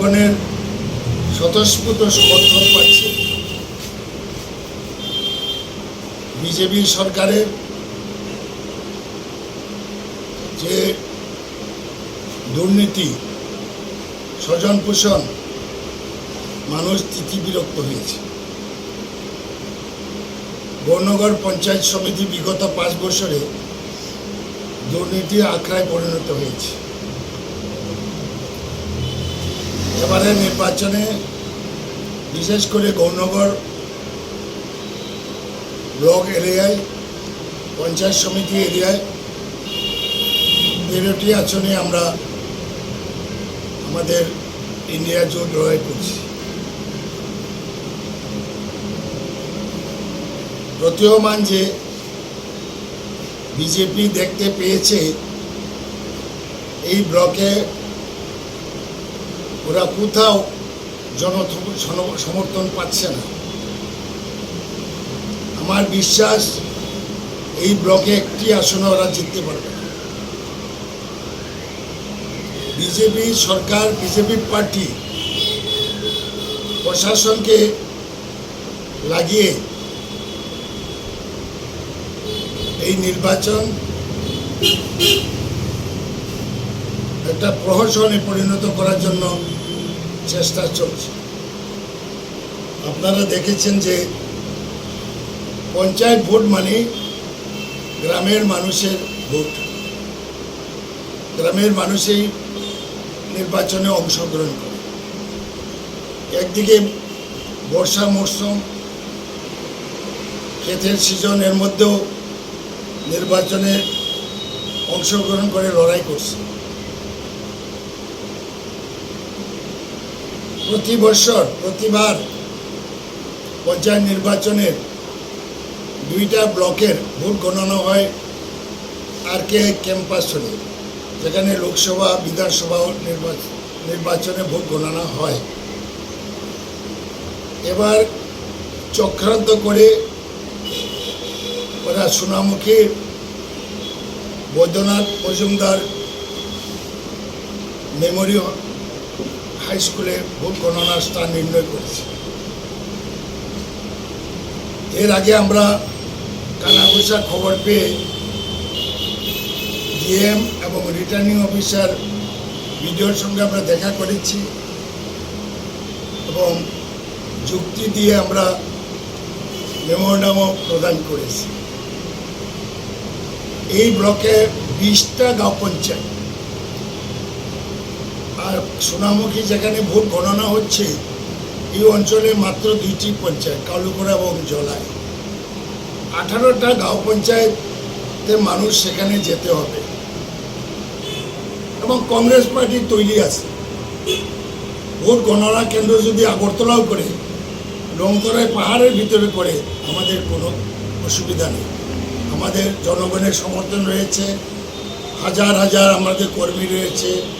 জনগণের স্বতঃস্ফূর্ত সমর্থন পাচ্ছে। বিজেপি সরকারের যে দুর্নীতি স্বজন পোষণ মানুষ তিথি বিরক্ত হয়েছে। বর্ণগড় পঞ্চায়েত সমিতি বিগত পাঁচ বছরে দুর্নীতির আখড়ায় পরিণত হয়েছে। এবারে নির্বাচনে বিশেষ করে গৌরনগর ব্লক এরিয়ায়, পঞ্চায়েত সমিতি এরিয়ায় তেরোটি আসনে আমরা আমাদের ইন্ডিয়া জোট লড়াই করছি প্রতীয়মান যে বিজেপি দেখতে পেয়েছে, এই ব্লকে ওরা কোথাও জন সমর্থন পাচ্ছে না। আমার বিশ্বাস, এই ব্লকে একটি আসনে ওরা জিততে পারবে বিজেপি সরকার বিজেপি পার্টি প্রশাসনকে লাগিয়ে এই নির্বাচন একটা প্রহসনে পরিণত করার জন্য চেষ্টা চলছে। আপনারা দেখেছেন যে পঞ্চায়েত ভোট মানে গ্রামের মানুষের ভোট। গ্রামের মানুষই নির্বাচনে অংশগ্রহণ করে। একদিকে বর্ষা মরশুম ক্ষেতের সিজনের মধ্যেও নির্বাচনে অংশগ্রহণ করে লড়াই করছে। প্রতি বছর, প্রতিবার পঞ্চায়েত নির্বাচনের দুইটা ব্লকের ভোট গণনা হয় আর কে ক্যাম্পাস ক্যাম্পাসনে যেখানে লোকসভা, বিধানসভা নির্বাচন নির্বাচনে ভোট গণনা হয়। এবার চক্রান্ত করে ওরা সোনামুখী বৈদ্যনাথ মজুমদার মেমোরি হাই স্কুলে ভোট গণনার স্থান নির্ণয় করেছে। এর আগে আমরা কানাঘুষা খবর পেয়ে ডিএম এবং রিটার্নিং অফিসার বিডিওর সঙ্গে আমরা দেখা করেছি এবং যুক্তি দিয়ে আমরা মেমোরান্ডামও প্রদান করেছি। এই ব্লকে বিশটা গাঁও পঞ্চায়েত আর সোনামুখী যেখানে ভোট গণনা হচ্ছে, এই অঞ্চলে মাত্র দুইটি পঞ্চায়েত, কালুকোড়া এবং জলায় আঠারোটা গাঁও পঞ্চায়েতের মানুষ সেখানে যেতে হবে। এবং কংগ্রেস পার্টি তৈরি আছে। ভোট গণনা কেন্দ্র যদি আগরতলাও করে, রংতরায় পাহাড়ের ভিতরে করে, আমাদের কোনো অসুবিধা নেই। আমাদের জনগণের সমর্থন রয়েছে। হাজার হাজার আমাদের কর্মী রয়েছে।